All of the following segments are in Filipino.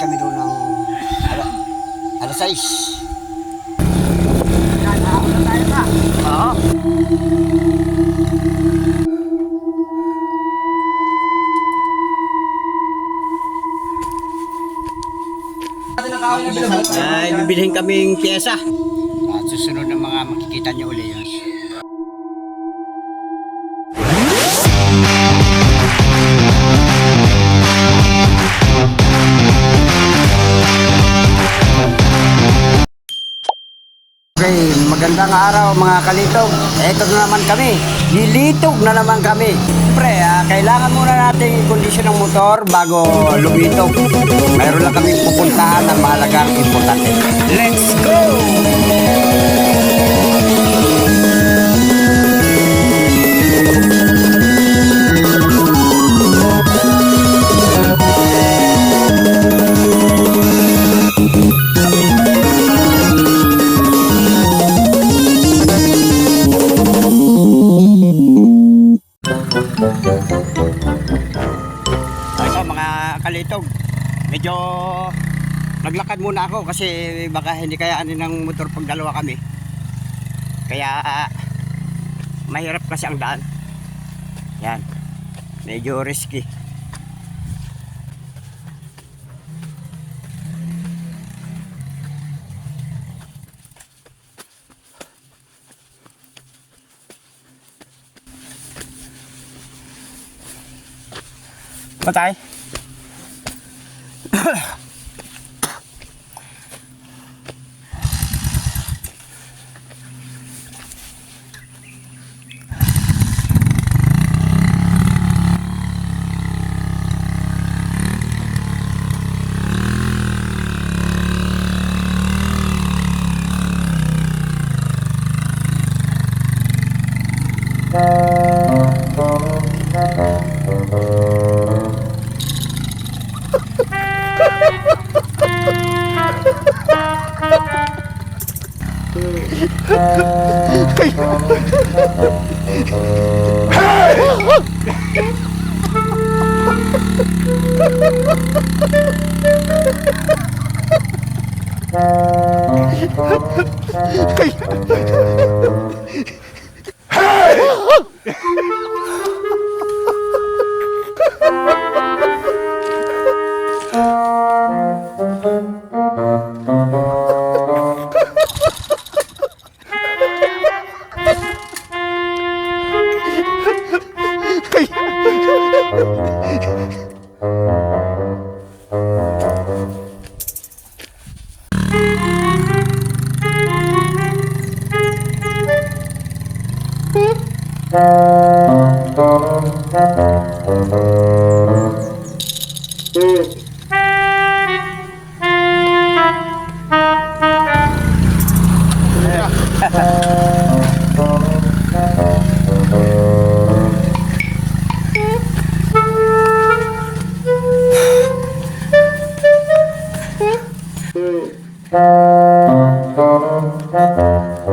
kami doon ng ala, alas 6. Oo. Ay, bibilhin kaming pyesa. At susunod ng mga makikita niyo uli yan. Okay, magandang araw mga kalitog. Ito na naman kami. Lilitog na naman kami. Siyempre, ah, kailangan muna natin kondisyon ng motor bago lumitog. Mayroon lang kami pupuntahan ng mahalagang importante. Naglakad muna ako kasi baka hindi kayaanin ng motor pag dalawa kami. Kaya mahirap kasi ang daan. Yan. Medyo risky. Patay. Hey!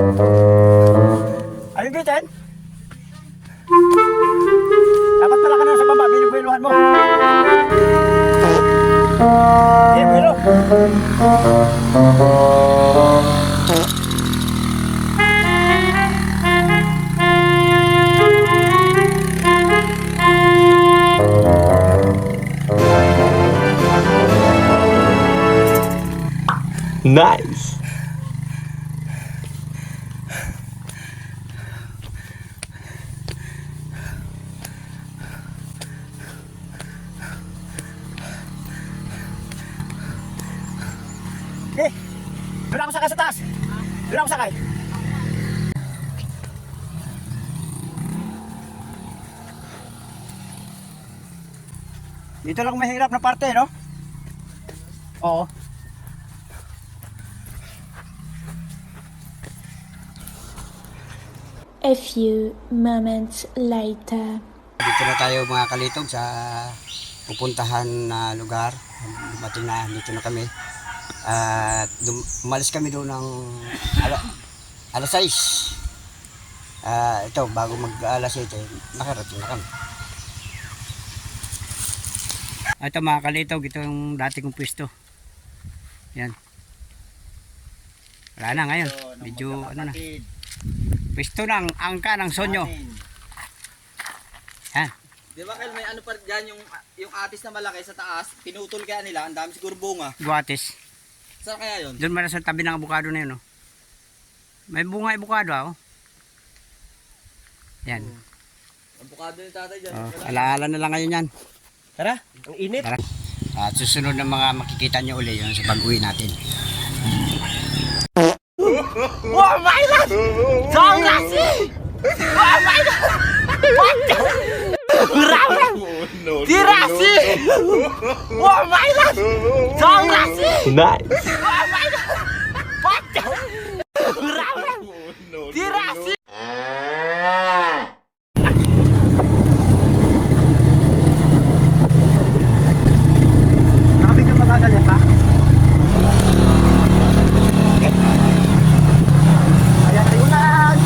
Ayun gitin. Dapat pala na sa baba, mo. Eh, buelo. Nice. Okay. Doon ako sakay sa taas. Doon ako sakay. Dito lang mahirap na parte, no? Oo. A few moments later. Dito na tayo mga kalitog sa pupuntahan na lugar. Dumating na, dito na kami. At dum- umalis kami doon ng ala, alas 6. Ah, ito, bago mag alas 7, nakarating na kami. Ito mga kalitog, ito yung dati kong pwesto. Yan. Wala na ngayon. Medyo ano na. Pwesto ng angka ng sonyo. Yan. Di ba Kyle, may ano pa dyan yung, yung atis na malaki sa taas, pinutol kaya nila, ang dami siguro bunga. Guates. Saan kaya yun? Doon mara sa tabi ng abukado na yun. Oh. May bunga abukado ah. Oh. Yan. Abukado ni tatay dyan. Oh, alaala na lang ngayon yan. Tara, ang init. Tara. At susunod na mga makikita nyo uli yun sa pag-uwi natin. Nice. Nakabig ka magagalit pa? Ayan tayo ulan!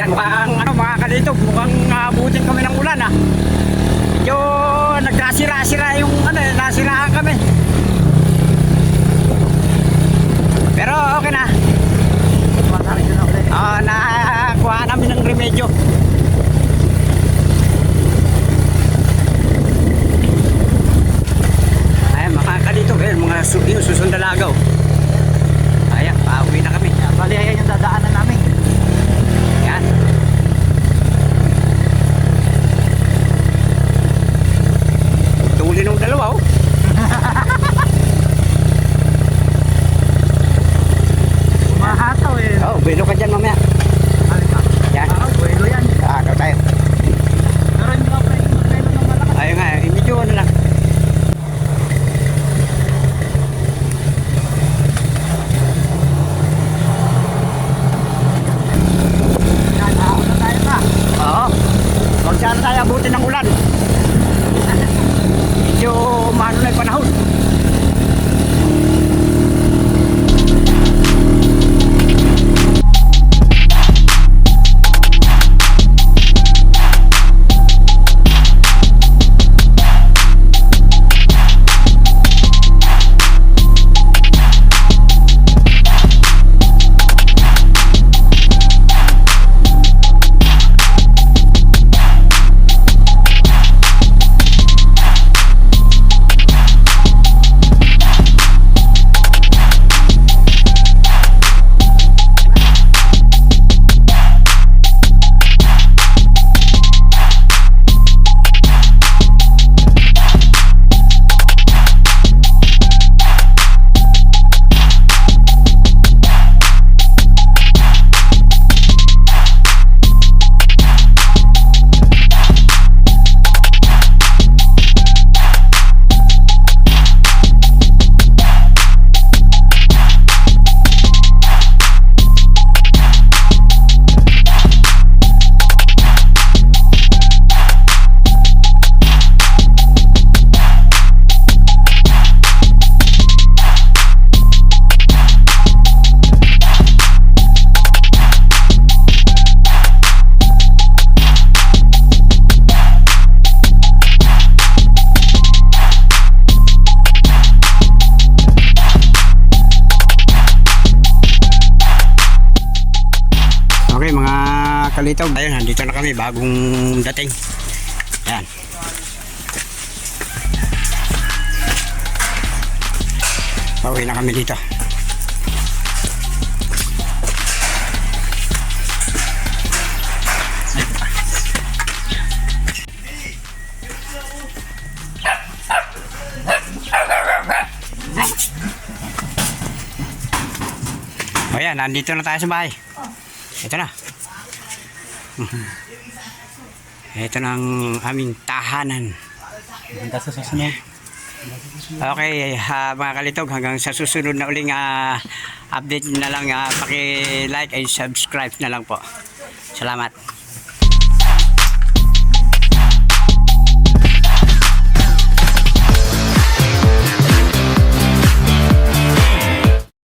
Yan mukhang ano mga kalito, mukhang abutin kami ng ulan ah. Medyo nagrasira-sira yung ano, eh, nasiraan kami. Pero okay na. Oo, nakakuha namin ng remedyo. Ayan, mga kalito, ayan, mga su yun, susundalagaw. Ayan, pauwi na kami. Bali, ayan yung dadaanan namin. Ayan. Tuli nung dalawa, oh. Kalitaw, ayun, nandito na kami bagong dating. Yan. Pauwi na kami dito. Ayan, nandito na tayo sa bahay. Ito na. Ito na ang aming tahanan. Hanggang sa susunod. Okay, ha, mga kalitog, hanggang sa susunod na uling ah, update na lang, uh, paki-like and subscribe na lang po. Salamat.